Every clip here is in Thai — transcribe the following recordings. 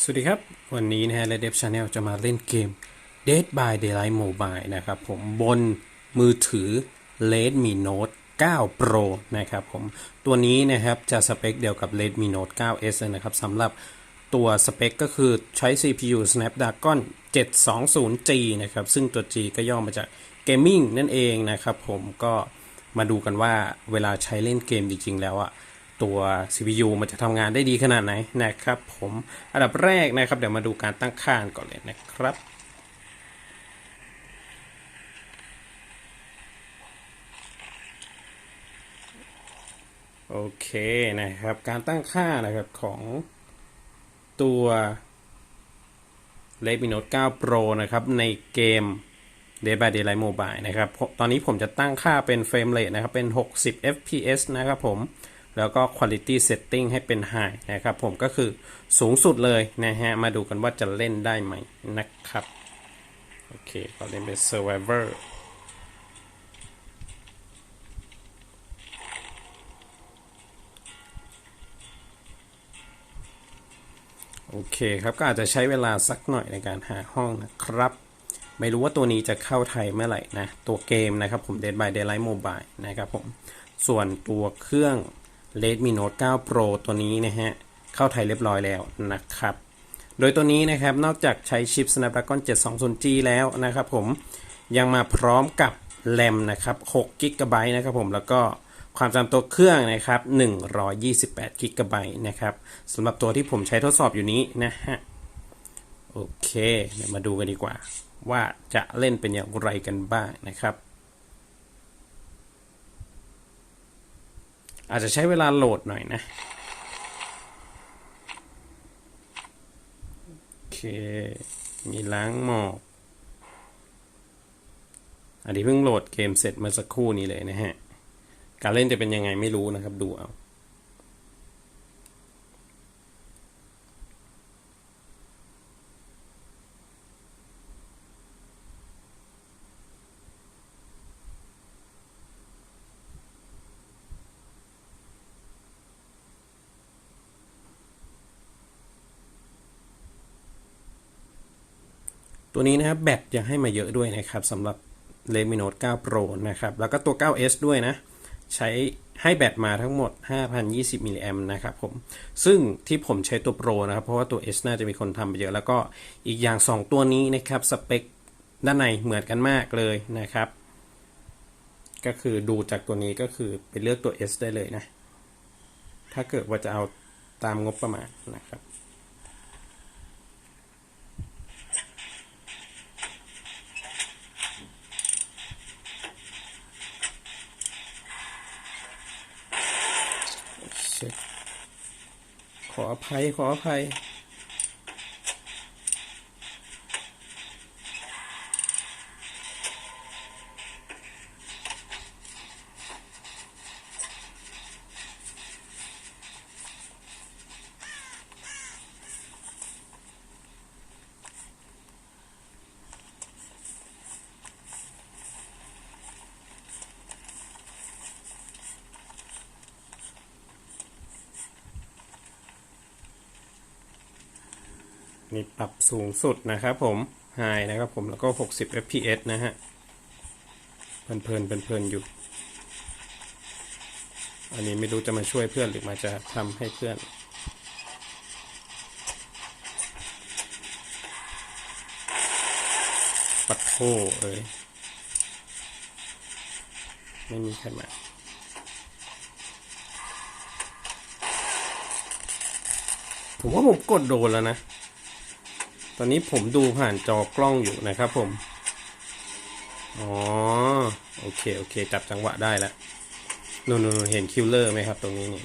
สวัสดีครับ วันนี้นะฮะ Red Dev Channel จะมาเล่นเกม Dead by Daylight Mobile นะครับผมบนมือถือ Redmi Note 9 Pro นะครับผม ตัวนี้นะครับจะสเปคเดียวกับ Redmi Note 9s เลยนะครับสำหรับตัวสเปคก็คือใช้ CPU Snapdragon 720G นะครับ ซึ่งตัว G ก็ย่อมาจาก Gaming นั่นเองนะครับผมก็มาดูกันว่าเวลาใช้เล่นเกมจริง ๆ แล้วอะ ตัว CPU มันจะทำงานได้ดีขนาดไหนนะครับผมอันดับแรกนะครับ เดี๋ยวมาดูการตั้งค่าก่อนเลยนะครับโอเคนะครับ การตั้งค่านะครับของตัว Redmi Note 9 Pro นะครับ ในเกม Dead by Daylight Mobile นะครับ ตอนนี้ผมจะตั้งค่าเป็นเฟรมเรทนะครับ เป็น 60 fps นะครับผม แล้วก็ quality setting ให้เป็น high นะครับผมก็คือสูงสุดเลยนะฮะ มาดูกันว่าจะเล่นได้ไหมนะครับ โอเคขอเล่นเป็น survivor โอเคครับ ก็อาจจะใช้เวลาสักหน่อยในการหาห้องนะครับ ไม่รู้ว่าตัวนี้จะเข้าไทยเมื่อไหร่นะ ตัวเกมนะครับผม Dead by Daylight Mobile นะครับผม ส่วนตัวเครื่อง Redmi Note 9 Pro ตัวนี้นะฮะ เข้าไทยเรียบร้อยแล้วนะครับ โดยตัวนี้นะครับ นอกจากใช้ชิป Snapdragon 720G แล้วนะครับผม ยังมาพร้อมกับแรมนะครับ6 g b นะครับผม แล้วก็ความจำตัวเครื่องนะครับ128 g b นะครับสำหรับตัวที่ผมใช้ทดสอบอยู่นี้นะฮะ โอเคเดี๋ยวมาดูกันดีกว่า ว่าจะเล่นเป็นอย่างไรกันบ้างนะครับ อาจจะใช้เวลาโหลดหน่อยนะ โอเค มีล้างหมอกอันนี้เพิ่งโหลดเกมเสร็จมาสักครู่นี้เลยนะฮะ การเล่นจะเป็นยังไงไม่รู้นะครับดูเอา ตัวนี้นะครับแบตยังให้มาเยอะด้วยนะครับสำหรับ Redmi Note 9 Pro นะครับ แล้วก็ตัว 9s ด้วยนะ ใช้ให้แบตมาทั้งหมด 5,020มิลลิแอมนะครับผม ซึ่งที่ผมใช้ตัว Pro นะครับ เพราะว่าตัว S น่าจะมีคนทำไปเยอะ แล้วก็อีกอย่าง 2 ตัวนี้นะครับ สเปคด้านในเหมือนกันมากเลยนะครับ ก็คือดูจากตัวนี้ก็คือไปเลือกตัว S ได้เลยนะ ถ้าเกิดว่าจะเอาตามงบประมาณนะครับ เช็คขออภัยขออภัย นี่ปรับสูงสุดนะครับผม High นะครับผมแล้วก็ 60 fps นะฮะเพลินเพลินเพลินเพลินอยู่ อันนี้ไม่รู้จะมาช่วยเพื่อนหรือมาจะทำให้เพื่อนปัดโทเอ้ยไม่มีใครมาผมว่าผมกดโดนแล้วนะ ตอนนี้ผมดูผ่านจอกล้องอยู่นะครับผม อ๋อ โอเค โอเค จับจังหวะได้แล้วนู่นๆเห็นคิลเลอร์ไหมครับ ตรงนี้นี่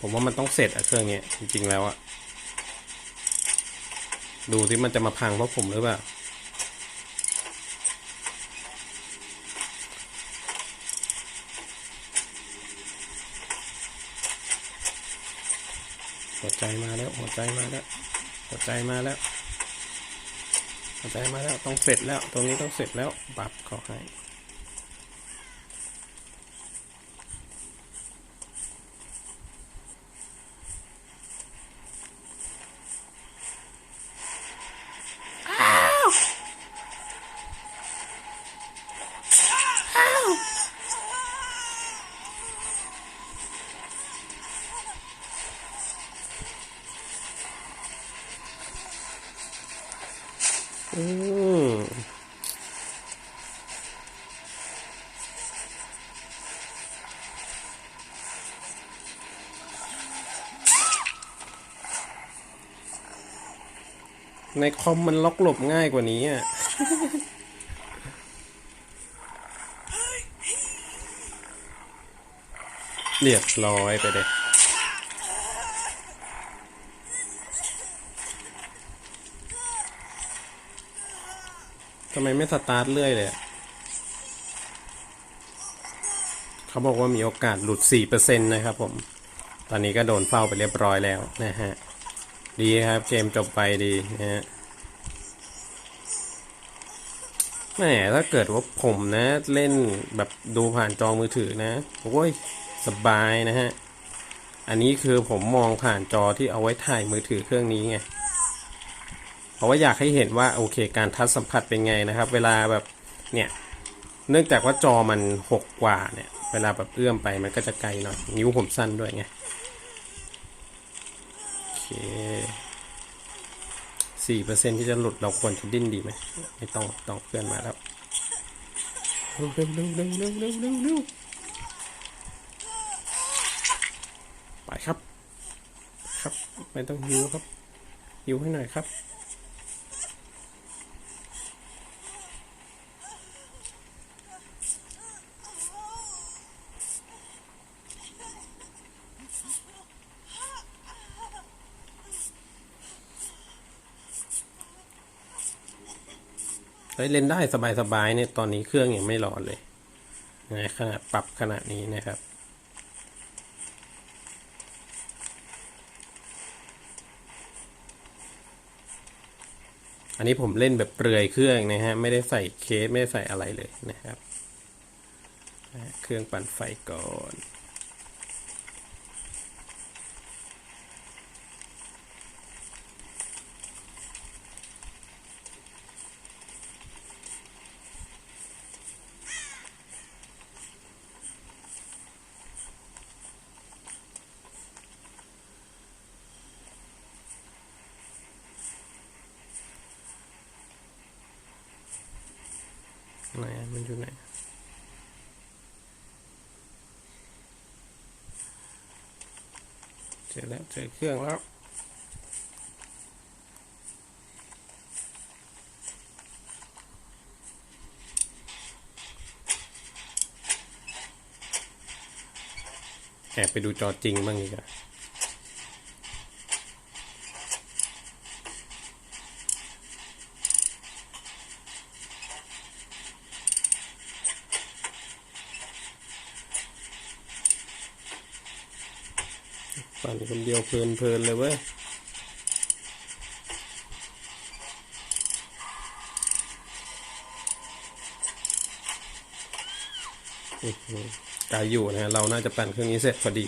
ผมว่ามันต้องเสร็จอะเครื่องเนี้ยจริง ๆ แล้วอะดูที่มันจะมาพังเพราะผมหรือเปล่า หัวใจมาแล้ว หัวใจมาแล้ว หัวใจมาแล้ว หัวใจมาแล้ว ต้องเสร็จแล้ว ตรงนี้ต้องเสร็จแล้วปรับเขาให้ ในคอมมันล็อกหลบง่ายกว่านี้อะเรียบร้อยไปเลยทำไมไม่สตาร์ทเรื่อยเลยเขาบอกว่ามีโอกาสหลุด 4%นะครับผม ตอนนี้ก็โดนเฝ้าไปเรียบร้อยแล้วนะฮะ ดีครับ เกมจบไปดีนะฮะแหมถ้าเกิดว่าผมนะ เล่นแบบดูผ่านจอมือถือนะโอ้ยสบายนะฮะ อันนี้คือผมมองผ่านจอที่เอาไว้ถ่ายมือถือเครื่องนี้ไง เพราะว่าอยากให้เห็นว่าโอเค การทัชสัมผัสเป็นไงนะครับ เวลาแบบเนี่ย เนื่องจากว่าจอมันหกกว่าเนี่ย เวลาแบบเอื้อมไปมันก็จะไกลหน่อย นิ้วผมสั้นด้วยไง เคสี่เปอร์เซ็นที่จะหลุดเราควรจะดิ้นดีไหมไม่ต้องต้องเพื่อนมาแล้วเร็วเร็วเร็วเร็วเร็วเร็วเร็วเร็วไปครับ ครับ ไม่ต้องหิวครับหิวให้หน่อยครับ เฮ้ยเล่นได้สบายๆเนี่ยตอนนี้เครื่องยังไม่ร้อนเลยนะขนาดปรับขนาดนี้นะครับ อันนี้ผมเล่นแบบเปลือยเครื่องนะฮะไม่ได้ใส่เคสไม่ได้ใส่อะไรเลยนะครับ เครื่องปั่นไฟก่อน ไหน มันอยู่ไหนเจอแล้วเจอเครื่องแล้วแอบไปดูจอจริงบ้างดีกว่า คนเดียวเพลินๆเลยเว้ยอือไกลอยู่นะฮะเราน่าจะปั่นเครื่องนี้เสร็จพอดี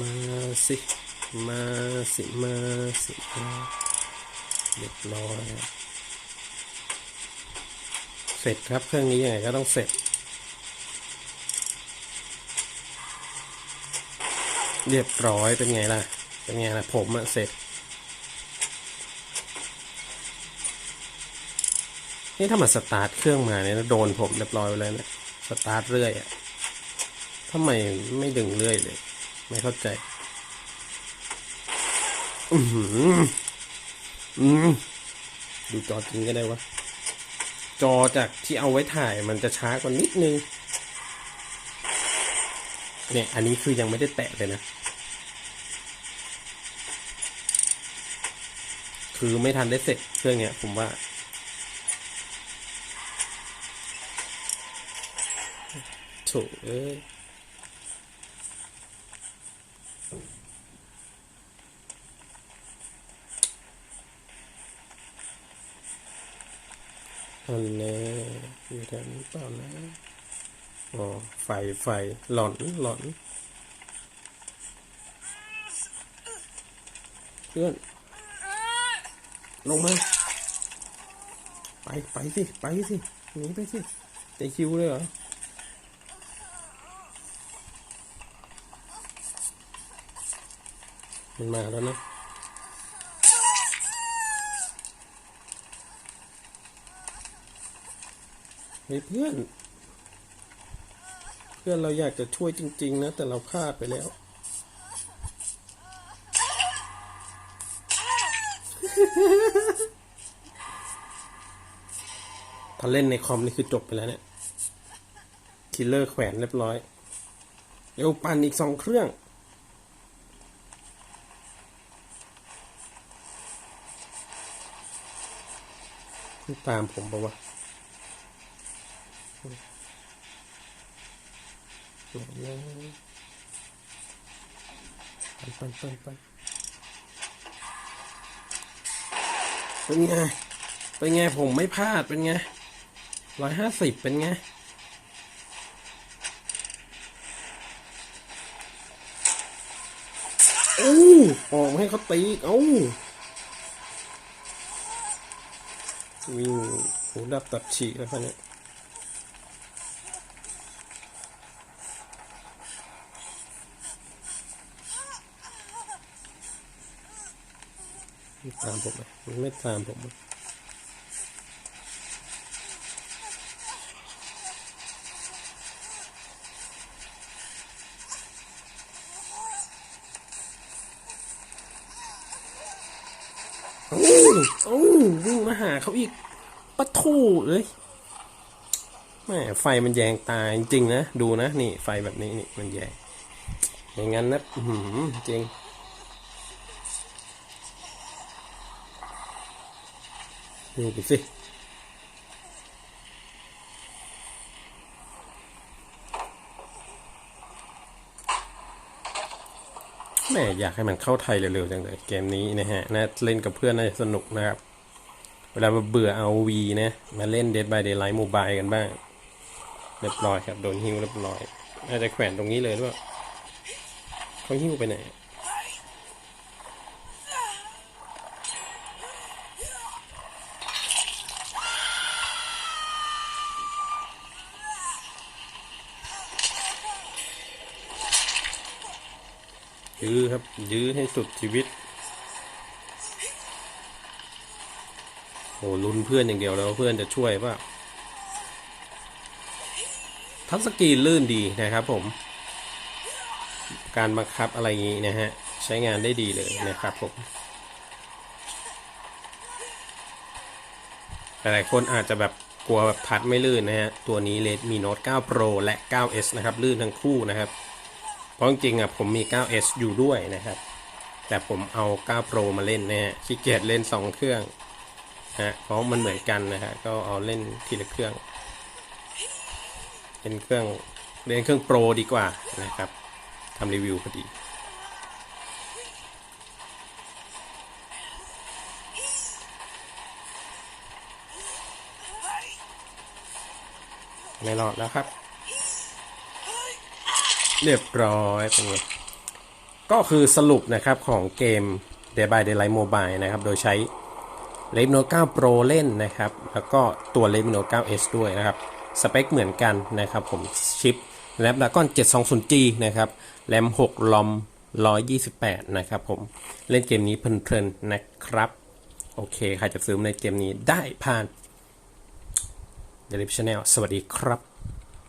มาสิมาสิมาสิมาเรียบร้อยเสร็จครับเครื่องนี้ยังไงก็ต้องเสร็จ เรียบร้อยเป็นไงล่ะ เป็นไงล่ะ ผมอะเสร็จ นี่ถ้ามาสตาร์ทเครื่องมาเนี่ยโดนผมเรียบร้อยไปเลยนะสตาร์ทเรื่อยอะทำไมไม่ดึงเรื่อยเลย ไม่เข้าใจ อือหืออืมดูจอจริงก็ได้วะ จอจากที่เอาไว้ถ่ายมันจะช้ากว่านิดนึง เนี่ย อันนี้คือยังไม่ได้แตะเลยนะ คือไม่ทันได้เสร็จเครื่องเนี้ย ผมว่าโถเอ้ย อันนี้อยู่แถวนี้เปล่านะอ๋อไฟไฟหลอนหลอนเพื่อนลงมาไปไปสิไปสิหนีไปสิใจคิวเลยเหรอมันมาแล้วนะ ฮ้ยเพื่อน เพื่อนเราอยากจะช่วยจริง ๆ นะ แต่เราพลาดไปแล้วถ้าเล่นในคอมนี่คือจบไปแล้วเนี่ย คิลเลอร์แขวนเรียบร้อย เดี๋ยวปั่นอีกสองเครื่อง ตามผมปะวะ ปันปันปันปันเป็นไง เป็นไงผมไม่พลาดเป็นไงร้อยห้าสิบเป็นไงโอ้ออกให้เขาตีอีกเอ้าวิ่งหูดับตับฉีกแล้วเนี่ย ตามผมไหมมันไม่ตามผมโอ้โอ้วิ่งมาหาเขาอีกปะทูเลยแม่ไฟมันแยงตาจริงนะ ดูนะ นี่ไฟแบบนี้นี่มันแยงอย่างนั้นนะจริง ดูไปสิแม่อยากให้มันเข้าไทยเร็วๆจังเลยเกมนี้นะฮะนะเล่นกับเพื่อนน่าจะสนุกนะครับ เวลาเบื่อเอาวีนะ มาเล่น Dead by Daylight Mobile กันบ้าง เรียบร้อยครับ โดนหิ้วเรียบร้อย น่าจะแขวนตรงนี้เลยด้วยเขาหิ้วไปไหน ยื้อครับ ยื้อให้สุดชีวิต โอ้ลุ้นเพื่อนอย่างเดียวแล้วเพื่อนจะช่วยป่ะทัชสกรีนลื่นดีนะครับผม การบังคับอะไรอย่างนี้นะฮะ ใช้งานได้ดีเลยนะครับผมหลายๆคนอาจจะแบบกลัวแบบพัดไม่ลื่นนะฮะ ตัวนี้ Redmi Note 9 Pro และ 9s นะครับ ลื่นทั้งคู่นะครับ ราะจริงๆอะผมมี 9s อยู่ด้วยนะครับ แต่ผมเอา 9 Pro มาเล่นนะฮะขี้เกียจเล่น 2 เครื่องฮะเพราะมันเหมือนกันนะฮะก็เอาเล่นทีละเครื่อง เป็นเครื่องเล่นเครื่องโปรดีกว่านะครับทำรีวิวพอดีไม่รอดแล้วครับ เรียบร้อยเป็นไงก็คือสรุปนะครับของเกม Day by Daylight Mobile นะครับ โดยใช้ l e v n o 9 Pro เล่นนะครับ แล้วก็ตัว l e v n o 9s ด้วยนะครับ สเปคเหมือนกันนะครับผมชิป Snapdragon 720G นะครับแรม6ลอม128 นะครับผม เล่นเกมนี้เพลินๆนะครับ โอเค ใครจะซื้อในเกมนี้ได้ผ่าน d e l i v Channel สวัสดีครับ